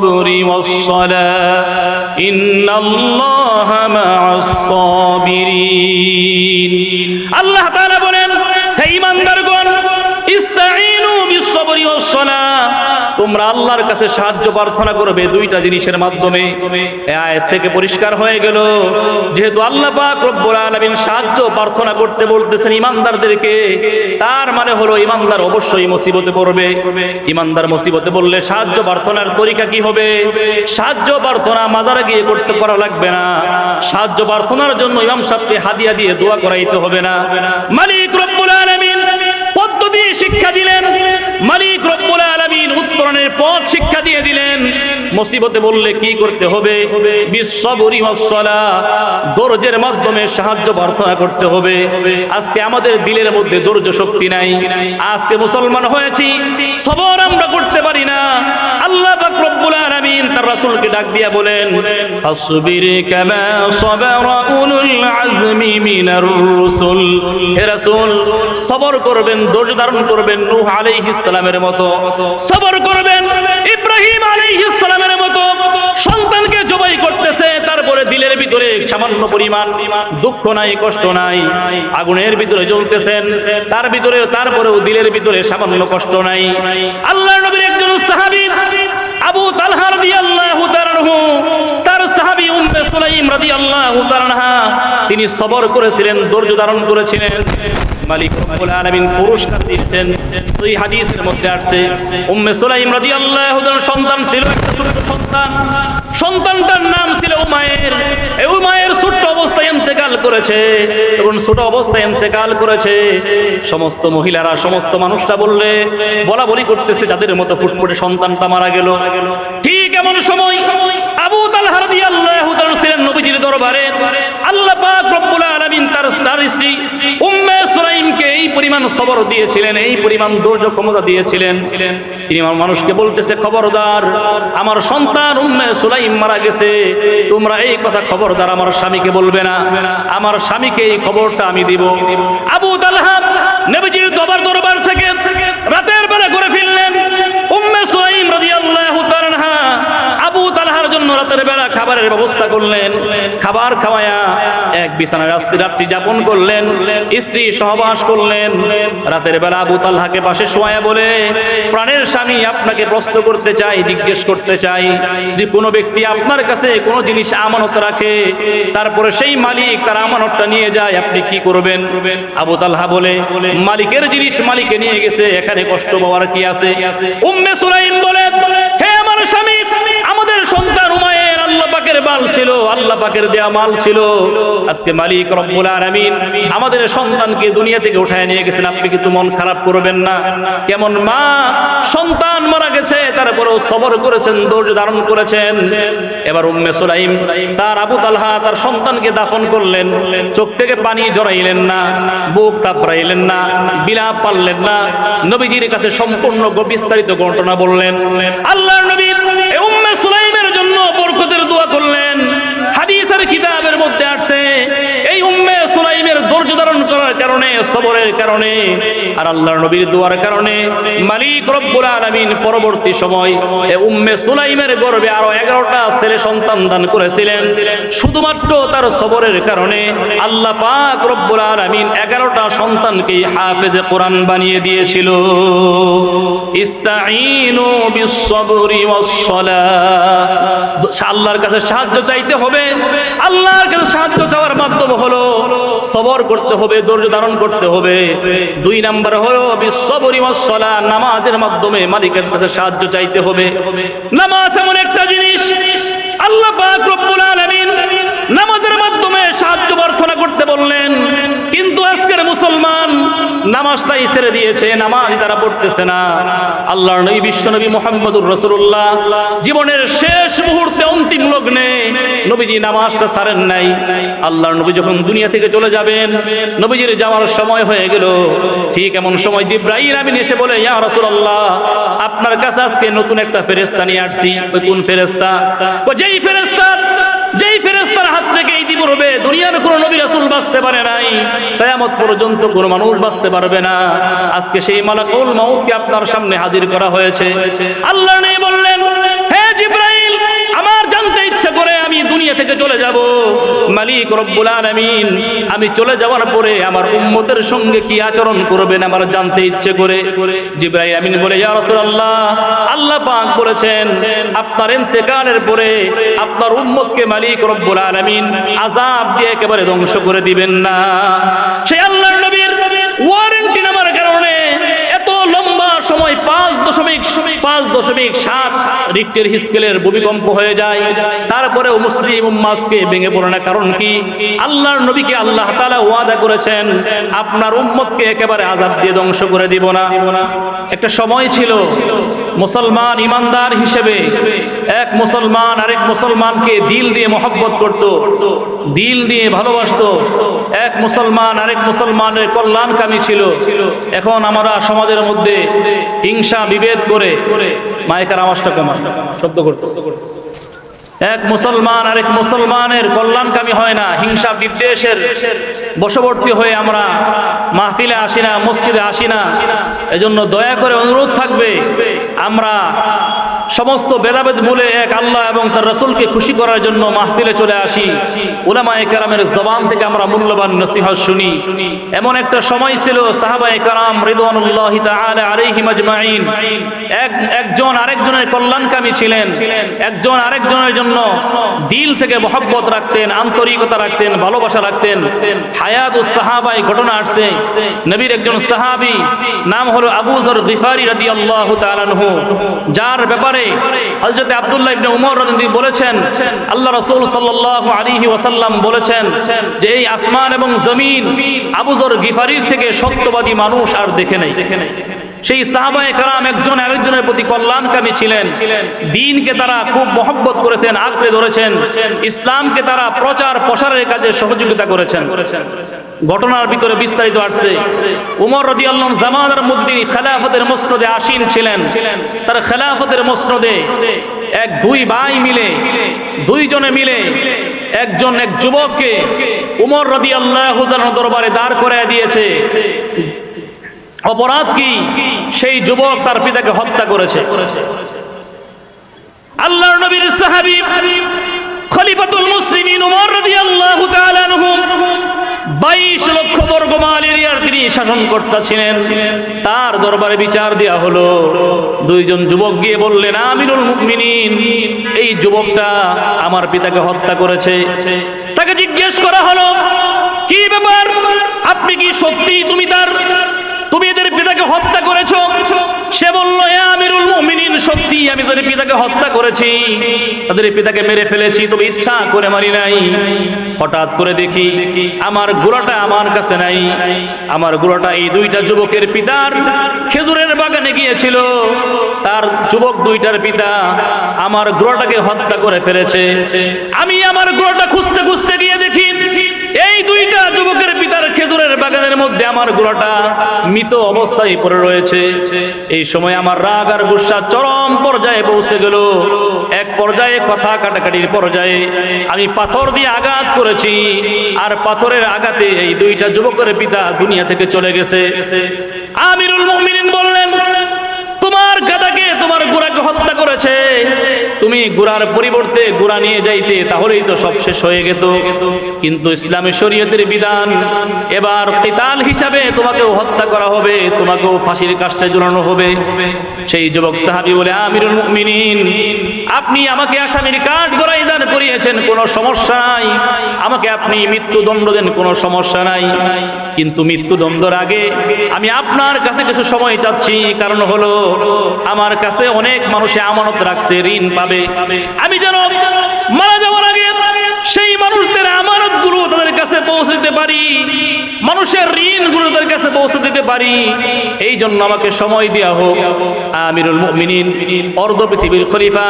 بالصبر والصلاة. إن الله مع الصابرين. কাছে সাহায্য প্রার্থনা করবে দুইটা জিনিসের মাধ্যমে। আয়াত থেকে পরিষ্কার হয়ে গেল, যেহেতু আল্লাহ পাক রব্বুল আলামিন সাহায্য প্রার্থনা করতে বলতেছেন ইমানদারদেরকে, তার মানে হলো ইমানদার অবশ্যই মুসিবতে পড়বে। ইমানদার মুসিবতে বললে সাহায্য প্রার্থনার তরিকা কি হবে? সাহায্য প্রার্থনা মাজারে গিয়ে করতে করা লাগবে না। সাহায্য প্রার্থনার জন্য ইমাম সাহেবকে হাদিয়া দিয়ে দোয়া করাইতে হবে না। মালিক মুসিবতে বললে কি করতে হবে? বিশ্ববরি ওয়াসসালা, দরজের মাধ্যমে সাহায্য প্রার্থনা করতে হবে। আজকে আমাদের দিলের মধ্যে ধৈর্য শক্তি নাই। আজকে মুসলমান হয়েছি, সবর আমরা করতে পারি না। আল্লাহ ইব্রাহিম মতো সন্তানকে জবাই করতেছে, তারপরে দিলের ভিতরে সামান্য পরিমাণ দুঃখ নাই, কষ্ট নাই, আগুনের ভিতরে জ্বলতেছেন, তার ভিতরে, তারপরেও দিলের ভিতরে সামান্য কষ্ট নাই। আল্লাহ নবীর একজন সাহাবী, আবু তালহা রাদিয়াল্লাহু তাআলা তার সাহাবী উম্মে সুলাইম রাদিয়াল্লাহু তাআলা তিনি সবর করেছিলেন, ধৈর্য ধারণ করেছিলেন। মালিক রব্বুল আলামিন পুরস্কার দিয়েছেন। ওই হাদিসের মধ্যে আসছে, উম্মে সুলাইম রাদিয়াল্লাহু তাআলা সন্তান ছিল একটা ছোট্ট সন্তান। সন্তানটার নাম ছিল উমায়ের। এই উমায়ের ছোট্ট অবস্থায় ইন্তেকাল করেছে। এবং ছোট অবস্থায় ইন্তেকাল করেছে। সমস্ত মহিলারা, সমস্ত মানুষটা বললে বলা বলি করতেছে, যাদের মতো ফুটফুটে সন্তানটা মারা গেল। ঠিক এমন সময় আবু তালহা রাদিয়াল্লাহু তাআলা ছিলেন নবীজির দরবারে আল্লাহ পাক রব্বুল আলামিন তার তার স্ত্রী উম্মে এই পরিমাণ সবর দিয়েছিলেন, এই পরিমাণ ধৈর্য ক্ষমতা দিয়েছিলেন। তিনি আমার মানুষকে বলতেছে, খবরদার, আমার সন্তান উম্মে সুলাইম মারা গেছে, তোমরা এই কথা খবরদার আমার স্বামীকে বলবে না। আমার স্বামীকে এই খবরটা আমি দিব। আবু তালহা নবীজির দরবার থেকে রাতের বেলা করে ফিরলেন উম্মে সুলাইম রাদিয়াল্লাহু তাআলা আনহা আবু তালহার জন্য রাতের বেলা খাবারের ব্যবস্থা করলেন। খাবার খাওয়ায়া এক বিছানায় রাত্রি রাত্রি যাপন করলেন। স্ত্রী সহবাস করলেন। রাতের বেলা আবু তালহাকে পাশে শোয়া বলে, প্রাণের স্বামী, আপনাকে প্রশ্ন করতে চাই, জিজ্ঞেস করতে চাই। যদি কোনো ব্যক্তি আপনার কাছে কোনো জিনিস আমানত রাখে, তারপরে সেই মালিক তার আমানতটা নিয়ে যায়, আপনি কি করবেন? আবু তালহা বলে, মালিকের জিনিস মালিকে নিয়ে গেছে, এখানে কষ্ট পাওয়ার কি আছে? উম্মে সুলাইম বলে, হে আমার স্বামী পাকের মাল ছিল, আল্লাহ পাকের দেয়া মাল ছিল। আজকে মালিক রব্বুল আলামিন আমাদের সন্তানকে দুনিয়া থেকে উঠায় নিয়ে গেছেন। আপনি কিন্তু মন খারাপ করবেন না। কেমন মা? সন্তান মারা গেছে, তারপরেও সবর করেছেন, ধৈর্য ধারণ করেছেন। এবার উম্মে সুলাইম তার আবু তালহা তার সন্তানকে দাফন করলেন। চোখ থেকে পানি জড়াইলেন না, বুক তাপড়াইলেন না, বিলাপ পারলেন না। নবীজির কাছে সম্পূর্ণ বিস্তারিত ঘটনা বললেন। আল্লাহর নবী করলেন। হাদিসের কিতাবের মধ্যে আসছে উম্মে সুলাইমের ধৈর্য ধারণ করার কারণে, সবরের কারণে, আর আল্লাহর নবীর দোয়ার কারণে মালিক রব্বুল আলামিন পরবর্তী সময় উম্মে সুলাইমের গর্ভে আরও 11টা ছেলে সন্তান দান করেছিলেন। শুধুমাত্র তার সবরের কারণে আল্লাহ পাক রব্বুল আলামিন 11টা সন্তানকে হাফেজে কোরআন বানিয়ে দিয়েছিল। ইস্তাঈনু বিস-সাবরি ওয়াস-সালাহ আল্লাহর কাছে সাহায্য চাইতে হবে। আল্লাহর কাছে সাহায্য চাওয়ার মাধ্যম হলো সবর করতে হবে, ধৈর্য ধারণ করতে হবে। দুই নাম্বার হলো বিশ্ববরি মশলা নামাজের মাধ্যমে মালিকের কাছে সাহায্য চাইতে হবে। নামাজ এমন একটা জিনিস, আল্লাহ নামাজের মাধ্যমে সাহায্য প্রার্থনা করতে বললেন কিন্তু আজকের মুসলমান নামাজটাই ছেড়ে দিয়েছে নামাজ তারা পড়তেছে না। আল্লাহর নবী বিশ্বনবী মোহাম্মদুর রসুল্লাহ জীবনের শেষ মুহূর্তে অন্তিম লগ্নে নবীজি নামাজটা ছাড়েন নাই। আল্লাহর নবী যখন দুনিয়া থেকে চলে যাবেন, নবীজির যাওয়ার সময় হয়ে গেল। ঠিক এমন সময় জিব্রাইল আমিন এসে বলে, ইয়া রাসূলুল্লাহ, আপনার কাছে আজকে নতুন একটা ফেরেশতা নিয়ে আসছি। ওই কোন ফেরেশতা? ও যেই ফেরেশতা যেই ফেরেশতার হাত থেকে এই দিব রবে দুনিয়ার কোনো নবী রাসূল বাঁচতে পারে নাই। কিয়ামত পর্যন্ত কোনো মানুষ বাঁচতে পারবে না। আজকে সেই মালাকুল মাউতকে আপনার সামনে হাজির করা হয়েছে। আল্লাহ নেই বললেন, হে জিব্রাইল আমি দুনিয়া থেকে চলে যাব। মালিক রব্বুল আলামিন, আমি চলে যাওয়ার পরে আমার উম্মতের সঙ্গে কি আচরণ করবেন আমার জানতে ইচ্ছে করে। জিব্রাইল আমিন বলে, ইয়া রাসূলুল্লাহ, আল্লাহ পাক বলেছেন, আপনার ইন্তেকালের পরে আপনার উম্মতকে মালিক রব্বুল আলামিন আযাব দিয়ে একেবারে ধ্বংস করে দিবেন না। সেই আল্লাহর নবীর ওয়ারেন্টি নামার কারণে এত লম্বা সময়, পাঁচ দশমিক পাঁচ দশমিক সাত রিক্টের স্কেলের ভূমিকম্প হয়ে যায়। তারপরে মুসলিম উম্মাসকে ভেঙে পড়ে না। কারণ কি? আল্লাহর নবীকে আল্লাহ তালা ওয়াদা করেছেন, আপনার উম্মতকে একেবারে আজাব দিয়ে ধ্বংস করে দিব না। একটা সময় ছিল মুসলমান ইমানদার হিসেবে এক মুসলমান আরেক মুসলমানকে দিল দিয়ে মহব্বত করত, দিল দিয়ে ভালোবাসতো। এক মুসলমান আরেক মুসলমানের কল্যাণকামী ছিল। এখন আমরা সমাজের মধ্যে হিংসা, বিভেদ করে মাইকার আওয়াজটা কমা শব্দ করতেছে। এক মুসলমান আরেক মুসলমানের কল্যাণকামী হয় না, হিংসা, বিদ্বেষের বশবর্তী হয়ে আমরা মাহফিলে আসি না, মসজিদে আসি না। এজন্য দয়া করে অনুরোধ থাকবে আমরা সমস্ত ভেদাভেদ ভুলে এক আল্লাহ এবং তার রসুলকে খুশি করার জন্য মাহফিলে চলে আসি। উলামা একরামের জবান থেকে আমরা মূল্যবান নসিহত শুনি। এমন একটা সময় ছিল সাহাবা একরাম রিদওয়ানুল্লাহ একজন আরেকজনের কল্যাণকামী ছিলেন। একজন আরেকজনের জন্য দিল থেকে মহব্বত রাখতেন, আন্তরিকতা রাখতেন, ভালোবাসা রাখতেন। হায়াতুস সাহাবাই ঘটনা আসছে। নবীর একজন সাহাবী, নাম হলো আবু যর গিফারি তাআলা যার ব্যাপারে ইবনে উমর রাদিয়াল্লাহু বলেছেন, আল্লাহ রাসূল সাল্লাল্লাহু আলাইহি ওয়াসাল্লাম বলেছেন যে এই আসমান এবং জমিন আবু যর গিফারির থেকে সত্যবাদী মানুষ আর দেখে নাই। দেখে সেই সাহাবায়ে একজন আরেকজনের প্রতি কল্যাণকামী ছিলেন। দিনকে তারা খুব মহব্বত করেছেন, আঁকড়ে ধরেছেন। ইসলামকে তারা প্রচার প্রসারের কাজে সহযোগিতা করেছেন। ঘটনার ভিতরে বিস্তারিত আসছে। উমর রাদিয়াল্লাহু জামানার মধ্যে তিনি খেলাফতের মসনদে আসীন ছিলেন। তার খেলাফতের মসনদে এক দুই ভাই মিলে, দুইজনে মিলে একজন এক যুবককে উমর রাদিয়াল্লাহু তাআলার দরবারে দাঁড় করায় দিয়েছে। অপরাধ কি? সেই যুবক তার পিতাকে হত্যা করেছে। আল্লাহর নবীর সাহাবী খলিফাতুল মুসলিমিন ওমর রাদিয়াল্লাহু তাআলা আনহু 22 লক্ষ বর্গ মাল এরিয়ার তিনি শাসনকর্তা ছিলেন। তার দরবারে বিচার দেয়া হলো। দুইজন যুবক গিয়ে বললেন আমিরুল মুকমিনিন এই যুবকটা আমার পিতাকে হত্যা করেছে। তাকে জিজ্ঞেস করা হলো, কি ব্যাপার? আপনি কি সত্যি তুমি তার তুমি এদের পিতাকে হত্যা করেছ? সে বলল, "এ আমিরুল মুমিনিন, সত্যি আমি তাদের পিতাকে হত্যা করেছি। তাদের পিতাকে মেরে ফেলেছি, তবে ইচ্ছা করে মারি নাই। হঠাৎ করে দেখি, আমার গোড়াটা আমার কাছে নাই। আমার গোড়াটা এই দুইটা যুবকের পিতার খেজুরের বাগানে গিয়েছিল। তার যুবক দুইটার পিতা আমার গোড়াটাকে হত্যা করে ফেলেছে। আমি আমার গোড়াটা খুঁজতে খুঁজতে গিয়ে দেখি এই দুইটা যুবকের পিতার খেজুরের বাগানের মধ্যে আমার গোড়াটা মৃত অবস্থায় পড়ে রয়েছে। এই সময় আমার রাগ আর গুসা চরম পর্যায়ে পৌঁছে গেল। এক পর্যায়ে কথা কাটাকাটির পর্যায়ে আমি পাথর দিয়ে আঘাত করেছি আর পাথরের আঘাতে এই দুইটা যুবকের পিতা দুনিয়া থেকে চলে গেছে। আমিরুল মুমিনিন বললেন, তোমার গাদাকে তোমার গোড়াকে হত্যা করেছে। তুমি গোড়ার পরিবর্তে গোড়া নিয়ে যাইতে, তাহলেই তো সব শেষ হয়ে যেত কিন্তু ইসলামী শরীয়তের বিধান, এবার কিতাল হিসাবে তোমাকেও হত্যা করা হবে, তোমাকেও ফাঁসির কাজটা ঝুলানো হবে। সেই যুবক সাহাবী বলে, আমিরুল মুমিনিন, আপনি আমাকে আসামির কাঠ গড়াই দান করিয়েছেন, কোনো সমস্যা নাই। আমাকে আপনি মৃত্যুদণ্ড দেন, কোনো সমস্যা নাই। কিন্তু মৃত্যুদণ্ডের আগে আমি আপনার কাছে কিছু সময় চাচ্ছি। কারণ হলো, আমার কাছে অনেক মানুষে আমানত রাখছে, ঋণ পাবে আমি যেন মারা যাওয়ার আগে সেই মানুষদের আমানতগুলো তাদের কাছে পৌঁছে দিতে পারি। মানুষের ঋণগুলো তাদের কাছে পৌঁছে দিতে পারি। এই জন্য আমাকে সময় দেওয়া হোক। আমিরুল মুমিনিন, অর্ধ পৃথিবীর খলিফা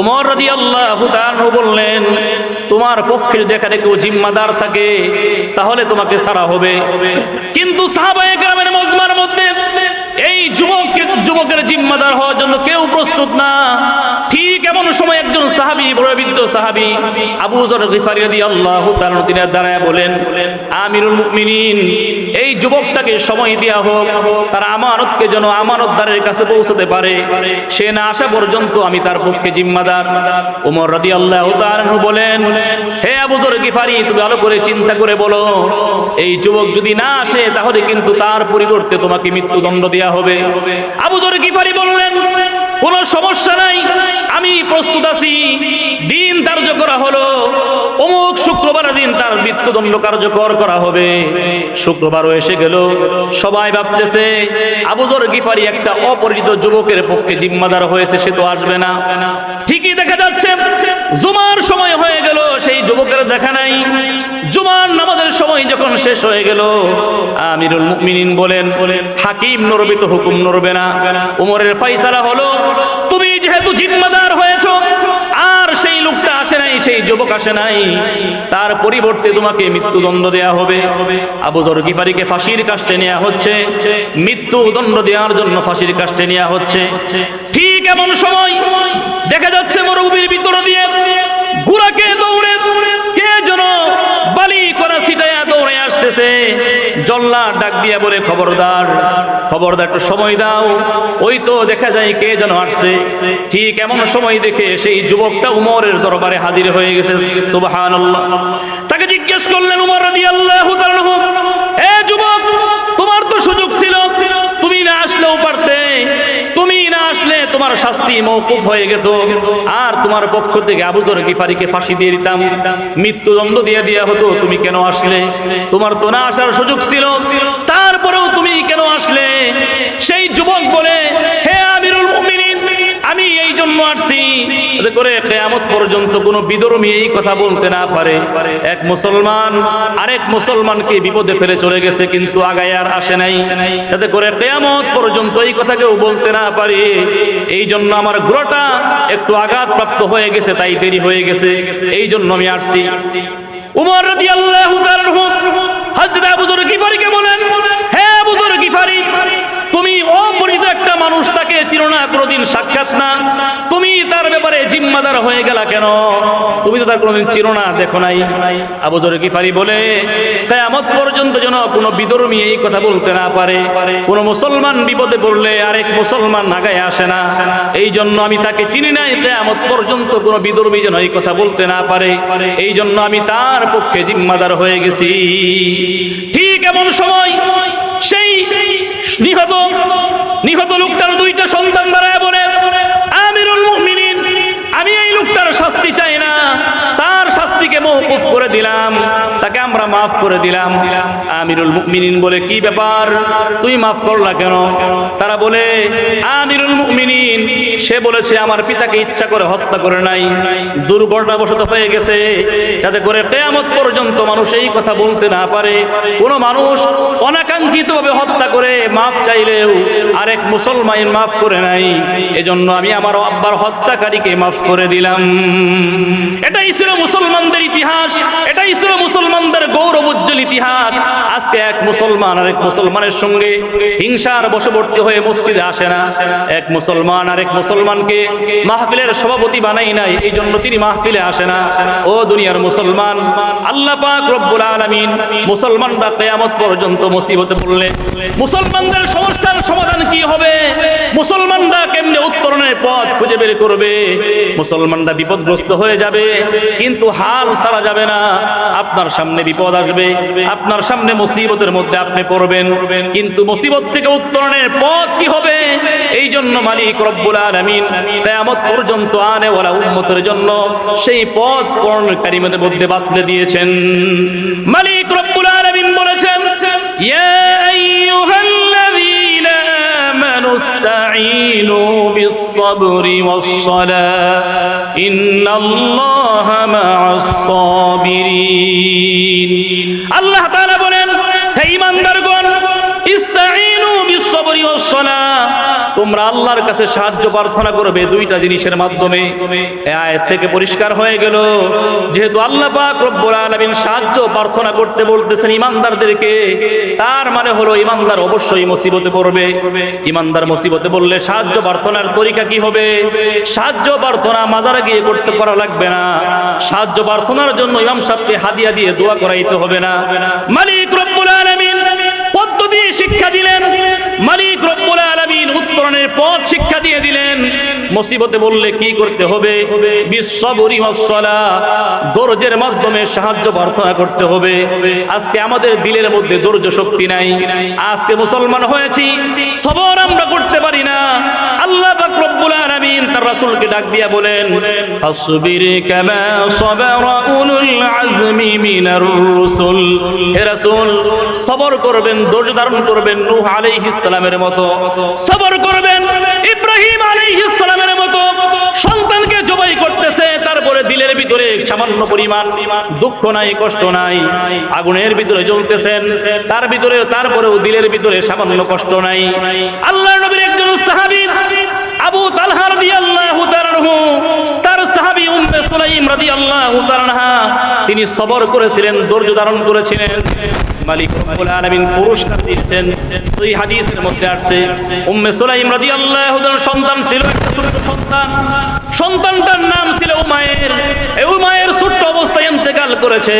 ওমর রাদিয়াল্লাহু তাআলা বললেন, তোমার পক্ষে যেখানে কেউ জিম্মাদার থাকে, তাহলে তোমাকে ছাড়া হবে। কিন্তু সাহাবায়ে কেরামের মজমার মধ্যে এই যুবককে যুবকের জিম্মাদার হওয়ার জন্য কেউ প্রস্তুত না। ঠিক এমন সময় একজন সাহাবী বড় বৃদ্ধ সাহাবী, আবু যর গিফারি রাদিয়াল্লাহু তাআলা তিনি দাঁড়ায় বলেন, আমিরুল মুমিনিন, এই যুবকটাকে সময় দেয়া হোক, তার আমানতকে যেন আমানতদারের কাছে পৌঁছাতে পারে। সে না আসা পর্যন্ত আমি তার পক্ষে জিম্মাদার। ওমর রাদিয়াল্লাহু তাআলা বলেন, হে আবু যর গিফারি, তুমি ভালো করে চিন্তা করে বলো। এই যুবক যদি না আসে, তাহলে কিন্তু তার পরিবর্তে তোমাকে মৃত্যুদণ্ড দেয়া হবে। আবু যর গিফারি বললেন, কোনো সমস্যা নাই। আমি প্রস্তুত আছি। দিন ধার্য করা হলো। অমুক শুক্রবার দিন তার মৃত্যুদণ্ড কার্যকর করা হবে। শুক্রবারও এসে গেল। সবাই ভাবতেছে, আবুজর গিফারি একটা অপরিচিত যুবকের পক্ষে জিম্মাদার হয়েছে, সে তো আসবে না। ঠিকই দেখা যাচ্ছে, জুমার সময় হয়ে গেল, সেই যুবকের দেখা নাই। জুমার নামাজের সময় যখন শেষ হয়ে গেল, আমিরুল মুমিনিন বলেন, হাকিম নরবে তো হুকুম নরবে না। উমরের ফাইসালা হলো তুমি যেহেতু জিম্মাদার হয়েছো, আর সেই লোকটা আসে নাই, সেই যুবক আসে নাই, তার পরিবর্তে তোমাকে মৃত্যুদণ্ড দেয়া হবে। আবু জর গিফারিকে ফাঁসির কাস্টে নেওয়া হচ্ছে, মৃত্যুদণ্ড দেওয়ার জন্য ফাঁসির কাস্টে নেওয়া হচ্ছে। ঠিক এমন সময় দেখা যাচ্ছে মরুভূমির ভিতর দিয়ে গুড়াকে দৌড়ে, কে যেন বালি করা সিটায়া দৌড়ে আসতেছে। জল্লা ডাক দিয়া বলে, খবরদার খবরদার, একটু সময় দাও। ওই তো দেখা যায় কে যেন আসছে। ঠিক এমন সময় দেখে সেই যুবকটা উমরের দরবারে হাজির হয়ে গেছে। সুবাহান তাকে জিজ্ঞেস করলেন, উমর রাদি আল্লাহ এ যুবক, তোমার তো সুযোগ ছিল। তুমি না আসলেও পারতে। তোমার শাস্তি মৌকুফ হয়ে গেত। আর তোমার পক্ষ থেকে আবুজর গিফারিকে ফাঁসি দিয়ে দিতাম। মৃত্যুদণ্ড দিয়ে দেওয়া হতো, তুমি কেন আসলে? তোমার তো না আসার সুযোগ ছিল। তারপরেও তুমি কেন আসলে? সেই যুবক বলে, হে আমিরুল মুমিনিন, আমি এই জন্য আসছি। যাতে করে কেয়ামত পর্যন্ত কোনো বিধর্মী এই কথা বলতে না পারে। এক মুসলমান আরেক মুসলমানকে বিপদে ফেলে চলে গেছে কিন্তু আগায় আর আসে নাই। যাতে করে কেয়ামত পর্যন্ত এই কথা কেউ বলতে না পারে। এই জন্য আমার গ্রহটা একটু আঘাত প্রাপ্ত হয়ে গেছে, তাই দেরি হয়ে গেছে। এই জন্য আমি আসছি। উমর রাদিয়াল্লাহু তাআলা হযরত আবু যর গিফারিকে বলেন, হে আবু যর গিফারি তুমি অপরিচিত একটা মানুষ, তাকে চিনো না কোনোদিন সাক্ষাৎ না। তুমি তার ব্যাপারে জিম্মাদার হয়ে গেলা কেন? তুমি তো তার কোনোদিন চিনো না, দেখো নাই। আবু যর গিফারি বলে, কিয়ামত পর্যন্ত যেন কোনো বিদর্মী এই কথা বলতে না পারে। কোন মুসলমান বিপদে পড়লে আরেক মুসলমান আগায় আসে না। এই জন্য আমি তাকে চিনি নাই, কিয়ামত পর্যন্ত কোনো বিদর্মী যেন এই কথা বলতে না পারে। এই জন্য আমি তার পক্ষে জিম্মাদার হয়ে গেছি। ঠিক এমন সময় সেই নিহত নিহত লোকটার দুইটা সন্তান দাঁড়ায় বলে, আমিরুল মুমিনিন, আমি এই লোকটার শাস্তি চাই না। তার শাস্তিকে মহকুফ করে দিলাম, তাকে আমরা মাফ করে দিলাম। আমিরুল মুমিনিন বলে, কি ব্যাপার? তুই মাফ করলা কেন? তারা বলে, আমিরুল মুমিনিন সে বলেছে, আমার পিতাকে ইচ্ছা করে হত্যা করে নাই। দুর্ঘটনাবশত হয়ে গেছে। যাতে করে কেয়ামত পর্যন্ত মানুষ এই কথা বলতে না পারে। কোনো মানুষ অনাকাঙ্ক্ষিতভাবে হত্যা করে মাপ চাইলেও আরেক মুসলমান মাফ করে নাই। এজন্য আমি আমার আব্বার হত্যাকারীকে মাফ করে দিলাম। এটাই ছিল মুসলমানদের ইতিহাস। এটাই ছিল মুসলমানদের গৌরব উজ্জ্বল ইতিহাস। আজকে এক মুসলমান আরেক মুসলমানের সঙ্গে হিংসার বশবর্তী হয়ে মসজিদে আসে না। এক মুসলমান আরেক মুসলমানকে মাহফিলের সভাপতি বানাই নাই এই জন্য তিনি মাহফিলে আসে না। ও দুনিয়ার মুসলমান, আল্লাহ পাক রব্বুল আলামিন মুসলমানরা কিয়ামত পর্যন্ত মুসিবতে পড়লে মুসলমানদের সমস্যার সমাধান কি হবে? মুসলমানরা কেমনে উত্তরণের পথ খুঁজে বের করবে। মুসলমানরা বিপদগ্রস্ত হয়ে যাবে, কিন্তু হাল ছাড়া যাবে না। আপনার সামনে বিপদ আসবে, আপনার সামনে মুসিবতের মধ্যে আপনি পড়বেন। কিন্তু মুসিবত থেকে উত্তরণের পথ কি হবে? এই জন্য মালিক রব্বুল আলামিন কিয়ামত পর্যন্ত আনে ওরা উম্মতের জন্য সেই পথ পূরণকারী মধ্যে বাতলে দিয়েছেন। মালিক রব্বুল আলামিন বলেছেন, ইয়া بالصبر والصلاة إن الله مع الصابرين কাছে সাহায্য প্রার্থনা করবে দুইটা জিনিসের মাধ্যমে। আয়াত থেকে পরিষ্কার হয়ে গেল, যেহেতু আল্লাহ পাক রব্বুল আলামিন সাহায্য প্রার্থনা করতে বলতেছেন ইমানদারদেরকে, তার মানে হলো ইমানদার অবশ্যই মুসিবতে পড়বে। ইমানদার মুসিবতে বললে সাহায্য প্রার্থনার তরিকা কি হবে? সাহায্য প্রার্থনা মাজারে গিয়ে করতে করা লাগবে না। সাহায্য প্রার্থনার জন্য ইমাম সাহেবকে হাদিয়া দিয়ে দোয়া করাইতে হবে না। মালিক রব্বুল আলামিন পদ্ধতি শিক্ষা দিলেন। মালিক রব্বুল উত্তরণের পথ শিক্ষা দিয়ে মুসিবতে বললে কি করতে হবে? বিশ্ববরি ওয়াসসালা দরজের মাধ্যমে সাহায্য প্রার্থনা করতে হবে। আজকে আমাদের দিলের মধ্যে ধৈর্য শক্তি নাই। আজকে মুসলমান হয়েছি, সবর আমরা করতে পারি না। আল্লাহ তার ডাক দিয়া বলেন কামা আজমি মিনার হে রাসূল, সবর করবেন ধৈর্য ধারণ করবেন নূহ আলাইহিস সালামের মতো। সবর করবেন, ইব্রাহিম আলাইহিস সালামের মতো সন্তানকে জবাই করতেছে তারপরে দিলের ভিতরে সামান্য পরিমাণ দুঃখ নাই কষ্ট নাই আগুনের ভিতরে জ্বলতেছেন তার ভিতরে তারপরেও দিলের ভিতরে সামান্য কষ্ট নাই। আল্লাহ নবীর একজন সাহাবী আবু তালহা রাদিয়াল্লাহু তাআলা তার সাহাবী উম্মে সুলাইম রাদিয়াল্লাহু তাআলা আনহা, তিনি সবর করেছিলেন ধৈর্য ধারণ করেছিলেন। মালিক রব্বুল আলামিন পুরস্কার ওই হাদিসের মধ্যে উম্মে সুলাইম রাদিয়াল্লাহু তাআলার সন্তান ছিল একটা ছোট্ট সন্তান। সন্তানটার নাম ছিল উমায়ের। এই উমায়ের অবস্থায় ইন্তেকাল করেছে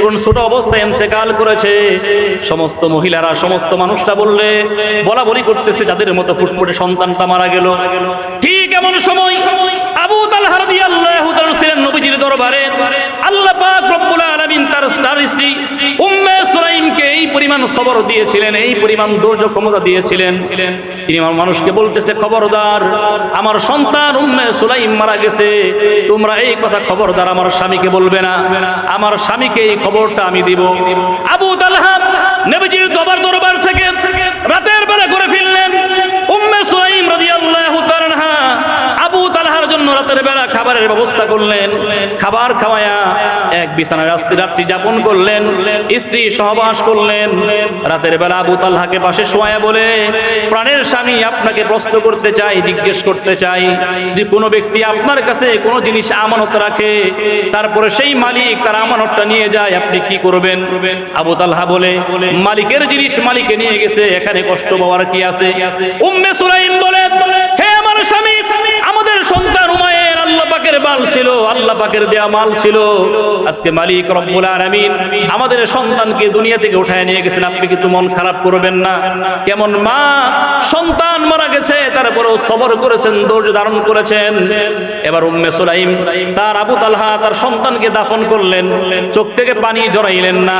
এবং ছোট অবস্থায় ইন্তেকাল করেছে। সমস্ত মহিলারা, সমস্ত মানুষটা বললে, বলা বলি করতেছে, যাদের মতো ফুটফুটে সন্তানটা মারা গেল। ঠিক এমন সময় আবু তালহা রাদিয়াল্লাহু তাআলা ছিলেন নবীজির দরবারে। আল্লাহ পাক রব্বুল আলামিন তার তার স্ত্রী উম্মে সুলাইমকে এই পরিমাণ সবর দিয়েছিলেন, এই পরিমাণ ধৈর্য ক্ষমতা দিয়েছিলেন। তিনি আমার মানুষকে বলতেছে, খবরদার, আমার সন্তান উম্মে সুলাইম মারা গেছে। তোমরা এই কথা খবরদার আমার স্বামীকে বলবে না। আমার স্বামীকে এই খবরটা আমি দিব। আবু তালহা নবীজির দরবার থেকে রাতের বেলা করে ফিরলেন উম্মে সুলাইম রাদিয়াল্লাহু তাআলা আনহা আবু তালহার জন্য রাতের বেলা খাবারের ব্যবস্থা করলেন, খাবার খাওয়ায়া এক বিছানায় রাত্রি রাত্রি যাপন করলেন, স্ত্রী সহবাস করলেন। রাতের বেলা আবু তালহাকে পাশে শোয়া বলে, প্রাণের স্বামী আপনাকে প্রশ্ন করতে চাই, জিজ্ঞেস করতে চাই। যে কোনো ব্যক্তি আপনার কাছে কোনো জিনিস আমানত রাখে, তারপরে সেই মালিক তার আমানতটা নিয়ে যায়, আপনি কি করবেন? আবু তালহা বলে, মালিকের জিনিস মালিকে নিয়ে গেছে, এখানে কষ্ট পাওয়ার কি আছে? উম্মে সুলাইম বলে হে আমার স্বামী আমাদের সন্তান উমায়ের আল্লাহ পাকের মাল ছিল, আল্লাহ পাকের দেয়া মাল ছিল। আজকে মালিক রব্বুল আলামিন আমাদের সন্তানকে দুনিয়া থেকে উঠায় নিয়ে গেছেন। আপনি কিন্তু মন খারাপ করবেন না। কেমন মা সন্তান মারা গেছে, তারপরেও সবর করেছেন, ধৈর্য ধারণ করেছেন। এবার উম্মে সুলাইম তার আবু তালহা তার সন্তানকে দাফন করলেন। চোখ থেকে পানি জড়াইলেন না,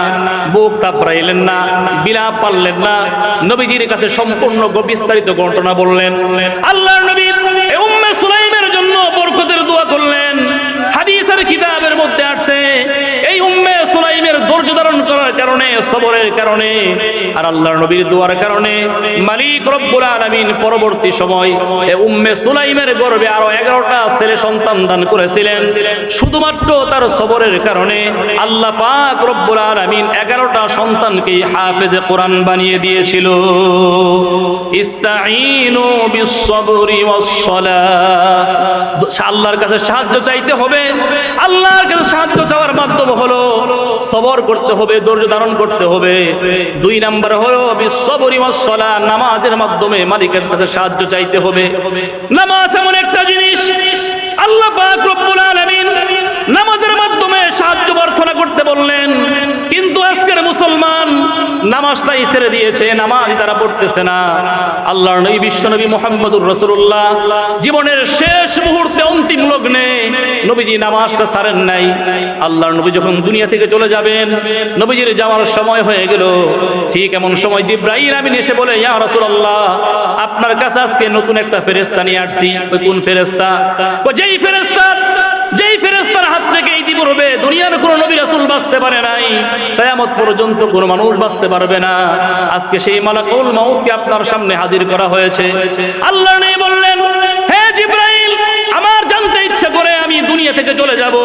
বুক তাপড়াইলেন না, বিলাপ পারলেন না। নবীজির কাছে সম্পূর্ণ বিস্তারিত ঘটনা বললেন। আল্লাহর নবী এই উম্মে সুলাইমের জন্য বরকতের দোয়া করলেন হাদিসের কিতাবের মধ্যে ধৈর্য ধারণ করার কারণে, সবরের কারণে, আর আল্লাহর নবীর দোয়ার কারণে, মালিক রব্বুল আলামিন পরবর্তী সময় উম্মে সুলাইমের গর্ভে আরও এগারোটা ছেলে সন্তান দান করেছিলেন। শুধুমাত্র তার সবরের কারণে আল্লাহ পাক রব্বুল আলামিন এগারোটা সন্তানকে হাফেজে কোরআন বানিয়ে দিয়েছিল। আল্লাহর কাছে সাহায্য চাইতে হবে। আল্লাহর কাছে সাহায্য চাওয়ার মাধ্যম হলো সবর করতে হবে, ধৈর্য ধারণ করতে হবে। দুই নাম্বার হলো বিশ্ববরি ওয়াসসালা নামাজের মাধ্যমে মালিকের কাছে সাহায্য চাইতে হবে। নামাজ এমন একটা জিনিস, আল্লাহ নামাজের সাহায্য প্রার্থনা করতে বললেন, কিন্তু আজকের মুসলমান নামাজটাই ছেড়ে দিয়েছে নামাজ তারা পড়তেছে না। আল্লাহর নবী, বিশ্ব নবী মোহাম্মদুর রসুল্লাহ জীবনের শেষ মুহূর্তে অন্তিম লগ্নে নবীজি নামাজটা ছাড়েন নাই। আল্লাহর নবী যখন দুনিয়া থেকে চলে যাবেন, নবীজির যাওয়ার সময় হয়ে গেল। ঠিক এমন সময় জিব্রাহিম আমিন এসে বলে, ইয়া রাসূলুল্লাহ, আপনার কাছে আজকে নতুন একটা ফেরেশতা নিয়ে আসছি। কোন ফেরেশতা? যেই ফেরেশতা। যেই ফেরেস্তার হাত থেকে এই দিবরবে দুনিয়ার কোনো নবী রাসুল বাঁচতে পারে নাই। কিয়ামত পর্যন্ত কোনো মানুষ বাঁচতে পারবে না। আজকে সেই মালাকুল মাউতকে আপনার সামনে হাজির করা হয়েছে। আল্লাহ নেই বললেন দুনিয়া থেকে চলে যাব।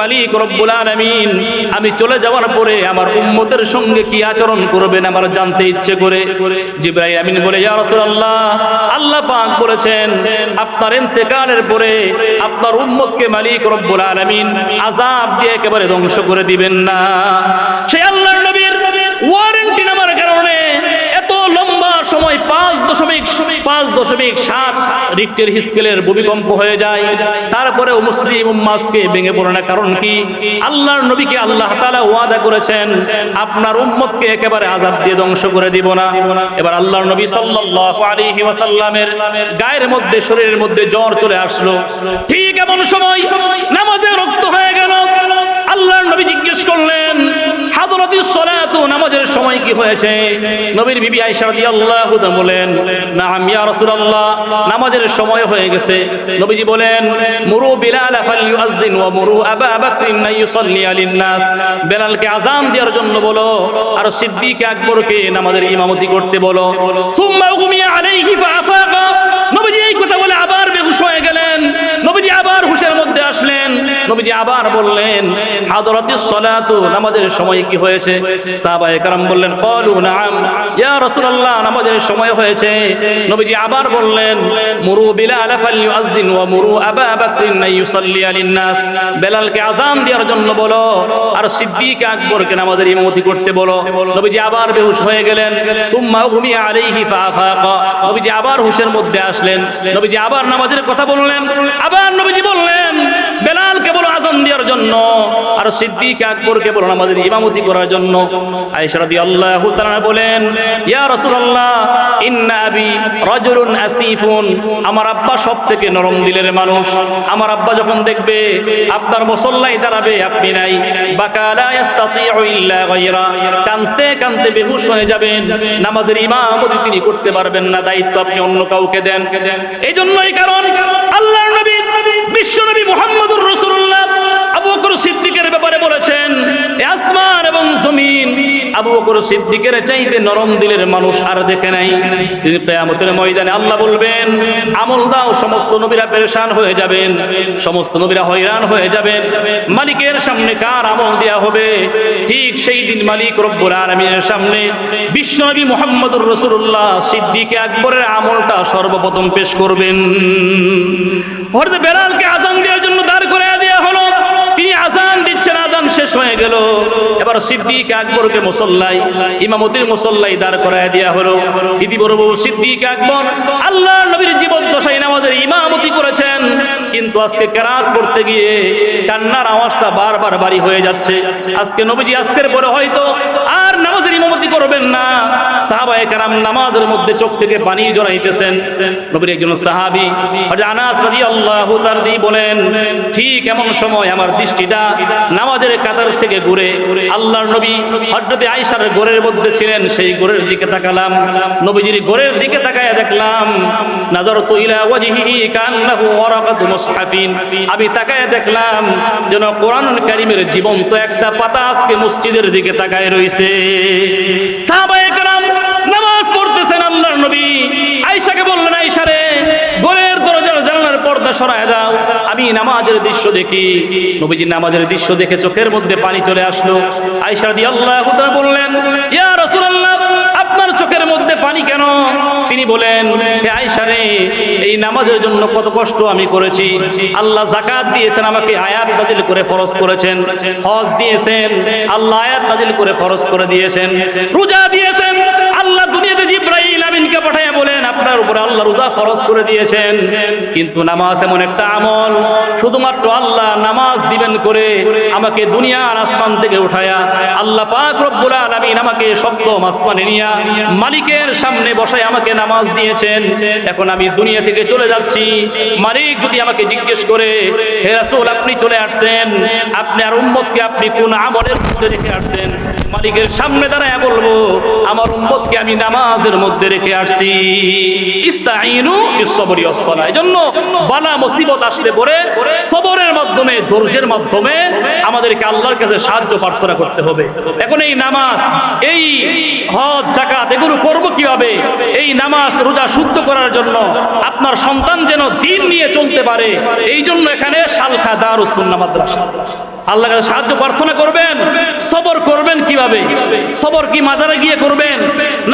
মালিক রব্বুল আলামিন, আমি চলে যাওয়ার পরে আমার উম্মতের সঙ্গে কি আচরণ করবেন আমার জানতে ইচ্ছে করে। জিব্রাইল আমিন বলে, ইয়া রাসূলুল্লাহ, আল্লাহ পাক বলেছেন, আপনার ইন্তেকালের পরে আপনার উম্মতকে মালিক রব্বুল আলামিন আযাব দিয়ে একেবারে ধ্বংস করে দিবেন না। সেই আল্লাহর নবীর ওয়ারেন্টি নামার কারণে এত লম্বা সময়, পাঁচ দশমিক সাত রিক্টের স্কেলের ভূমিকম্প হয়ে যায়। তারপরেও মুসলিম উম্মাসকে ভেঙে পড়ে না। কারণ কি? আল্লাহর নবীকে আল্লাহ তাআলা ওয়াদা করেছেন, আপনার উম্মতকে একেবারে আযাব দিয়ে ধ্বংস করে দিব না। এবার আল্লাহর নবী সাল্লাল্লাহু আলাইহি ওয়াসাল্লামের গায়ের মধ্যে, শরীরের মধ্যে জ্বর চলে আসলো। ঠিক এমন সময় নামাজে রক্ত হয়ে গেল। আল্লাহর নবী জিজ্ঞেস করলেন নামাজের সময় কি হয়েছে? নবীর বিবি বলেন নামাজের সময় হয়ে গেছে। নবীজি বলেন, মুরু নাস বেলালকে দেওয়ার জন্য বলো, আর সিদ্দিক আকবরকে নামাজের ইমামতি করতে বলো। নবীজি এই কথা বলে আবার বেহুশ হয়ে গেলেন। নবীজি আবার হুশের মধ্যে আসলেন। নবীজি আবার বললেন হাদরাতি সলাতু নামাজের সময় কি হয়েছে? সাহাবায়ে কারাম বললেন, ক্বালু নাম ইয়া রাসূলুল্লাহ নামাজের সময় হয়েছে। নবীজি আবার বললেন, মুরু বিলাল ফালইউযিন ওয়া মুরু আবা বকরিন ইউসাল্লি আলাইন বেলালকে আযান দেওয়ার জন্য বলো, আর সিদ্দিক আকবরকে নামাজের ইমামতি করতে বলো। নবীজি আবার বেহুশ হয়ে গেলেন, সুম্মা ঘুমিয়া আলাইহি ফাফাকা নবীজি আবার হুশের মধ্যে আসলেন। নবীজি আবার নামাজের কথা বললেন, আবার নবীজি বললেন বেলালকে বলো আজান দেওয়ার জন্য, আর সিদ্দিক আকবরকে বলো আমাদের ইমামতি করার জন্য। আয়েশা তাআলা বলেন, ইয়া রাসূলুল্লাহ, ইন্না আবি রাজুলুন আসিফুন। আমার আব্বা সব থেকে নরম দিলের মানুষ। আমার আব্বা যখন দেখবে আপনার মুসল্লায় দাঁড়াবে, আপনি নাই। বাকালা ইস্তাতিউ ইল্লা গায়রা। বেহুশ হয়ে যাবেন। নামাজের ইমামতি তিনি করতে পারবেন না, দায়িত্ব আপনি অন্য কাউকে দেন। এই জন্যই কারণ আল্লাহর নবী বিশ্ব রসুল্লাহ মুহাম্মদুর আবু বকর সিদ্দিকের ব্যাপারে বলেছেন আসমান এবং জমিন আবু বকর সিদ্দিকের চাইতে নরম দিলের মানুষ আর দেখে নাই। তিনি কিয়ামতের ময়দানে আল্লাহ বলবেন, আমল দাও, সমস্ত নবীরা পেরেশান হয়ে যাবেন, সমস্ত নবীরা হয়রান হয়ে যাবেন। মালিকের সামনে কার আমল দেয়া হবে? ঠিক সেই দিন মালিক রব্বুল আলামিনের সামনে বিশ্বনবী মুহাম্মদুর রাসূলুল্লাহ সিদ্দিক আকবরের আমলটা সর্বপ্রথম পেশ করবেন। হযরত বেলালকে আযান দেওয়ার হয়ে গেল। এবার সিদ্দিক আকবরকে মুসল্লাই, ইমামতির মুসল্লাই দাঁড় করায় দেয়া হলো। দিদি বড় সিদ্দিক আকবর আল্লাহ নবীর জীবন দশাই নামাজের ইমামতি করেছেন। কিন্তু আজকে কেরাত করতে গিয়ে কান্নার আওয়াজটা বারবার বাড়ি হয়ে যাচ্ছে। আজকে নবীজি আজকের পরে হয়তো আর নামাজের ইমামতি করবেন না। সাহাবায়ে কেরাম নামাজের মধ্যে চোখ থেকে পানি জড়াইতেছেন। নবীর একজন সাহাবী আনাস রাদিয়াল্লাহু তাআলা বলেন, ঠিক এমন সময় আমার দৃষ্টিটা নামাজের কাতার থেকে ঘুরে আল্লাহর নবী হযরত আয়েশার গোরের মধ্যে ছিলেন। সেই গোরের দিকে তাকালাম। নবীজির গোরের দিকে তাকায় দেখলাম, নাজারতু ইলা ওয়াজহিহি কান্নাহু ওয়ারাকাতু মুসহাফিন। আমি তাকায় দেখলাম, যেন কোরআনুল কারীমের জীবন্ত একটা পাতা আজকে মসজিদের দিকে তাকায় রইছে। সাহাবায়ে কেরাম সরায় দাও। আমি নামাজের দৃশ্য দেখি। নবীজি নামাজের দৃশ্য দেখে চোখের মধ্যে পানি চলে আসলো। রাদিয়াল্লাহু তাআলা বললেন আপনার চোখের মধ্যে পানি কেন? তিনি বলেন রে, এই নামাজের জন্য কত কষ্ট আমি করেছি। আল্লাহ যাকাত দিয়েছেন, আমাকে আয়াত নাজিল করে ফরজ করেছেন। হজ দিয়েছেন, আল্লাহ আয়াত নাজিল করে ফরজ করে দিয়েছেন। রোজা দিয়েছেন আল্লাহ আমিনকে পাঠায় বলেন, আপনার উপর আল্লাহ রোজা ফরজ করে দিয়েছেন। কিন্তু নামাজ এমন একটা আমল, শুধুমাত্র আল্লাহ নামাজ দিবেন করে আমাকে দুনিয়ার আসমান থেকে উঠায়া, আল্লাহ পাক রব্বুল আলামিন আমাকে সপ্তম আসমানে নিয়া মালিকের সামনে বসায় আমাকে নামাজ দিয়েছেন। এখন আমি দুনিয়া থেকে চলে যাচ্ছি। মালিক যদি আমাকে জিজ্ঞেস করে, হে রাসূল, আপনি চলে আসছেন? আপনি আর উম্মতকে আপনি কোন আমলের মধ্যে রেখে আসছেন? মালিকের সামনে দাঁড়ায় বলব, আমার উম্মতকে আমি নামাজের মধ্যে রেখে আসছি। ইস্তাইনু বিসবরি ওয়াসসালাহ এজন্য বালা মুসিবত আসলে পরে সবরের মাধ্যমে, ধৈর্যের মাধ্যমে আমাদেরকে আল্লাহর কাছে সাহায্য, প্রার্থনা করতে হবে। এখন এই নামাজ, এই হজ জাকাত এগুলো করব কীভাবে? এই নামাজ রোজা শুদ্ধ করার জন্য আপনার সন্তান যেন দিন নিয়ে চলতে পারে এই জন্য এখানে শালখা দারুস সুন্নাহ মাদ্রাসা। আল্লাহর কাছে সাহায্য প্রার্থনা করবেন, সবর করবেন কীভাবে? সবর কি মাজারে গিয়ে করবেন,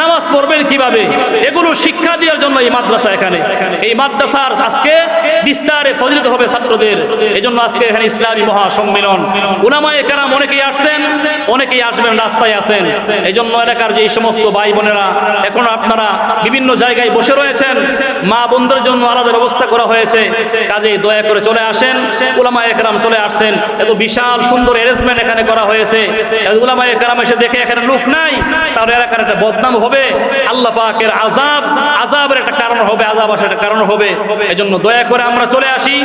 নামাজ পড়বেন কীভাবে? এগুলো শিক্ষা দেওয়ার জন্য এই মাদ্রাসা এখানে। এই মাদ্রাসার আজকে বিস্তারে ফজিলত হবে ছাত্রদের। এই জন্য আজকে এখানে ইসলামী মহাসম্মেলন। উলামায়ে কেরাম অনেকেই আসছেন, অনেকেই আসবেন, রাস্তায় আছেন। এই জন্য এলাকার যে সমস্ত ভাই বোনেরা এখন আপনারা বিভিন্ন জায়গায় বসে রয়েছেন। মা বোনদের জন্য আলাদা ব্যবস্থা করা হয়েছে। কাজে দয়া করে চলে আসেন। উলামা একরাম চলে আসছেন। এত বিশাল সুন্দর অ্যারেঞ্জমেন্ট এখানে করা হয়েছে। উলামা একরাম এসে দেখে এখানে লোক নাই, তাহলে এলাকার একটা বদনাম হবে। আল্লাহ পাকের আজাব আজাবের একটা কারণ হবে আজাব আসার একটা কারণ হবে। এজন্য দয়া করে আমরা চলে আসি।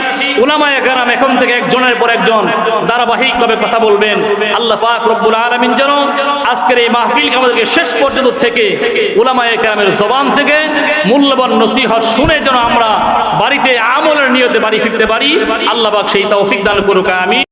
উলামা একরাম এখন থেকে একজনের পর একজন ধারাবাহিকভাবে কথা বলবেন। আল্লাহ পাক রব্বুল আলামিন যেন আজকের এই মাহফিলকে আমাদেরকে শেষ পর্যন্ত থেকে উলামা একরামের জবান থেকে মূল্যবান নসিহত শুনে যেন আমরা বাড়িতে আমলের নিয়তে বাড়ি ফিরতে পারি। আল্লাহ পাক সেই তৌফিক দান করুক আমি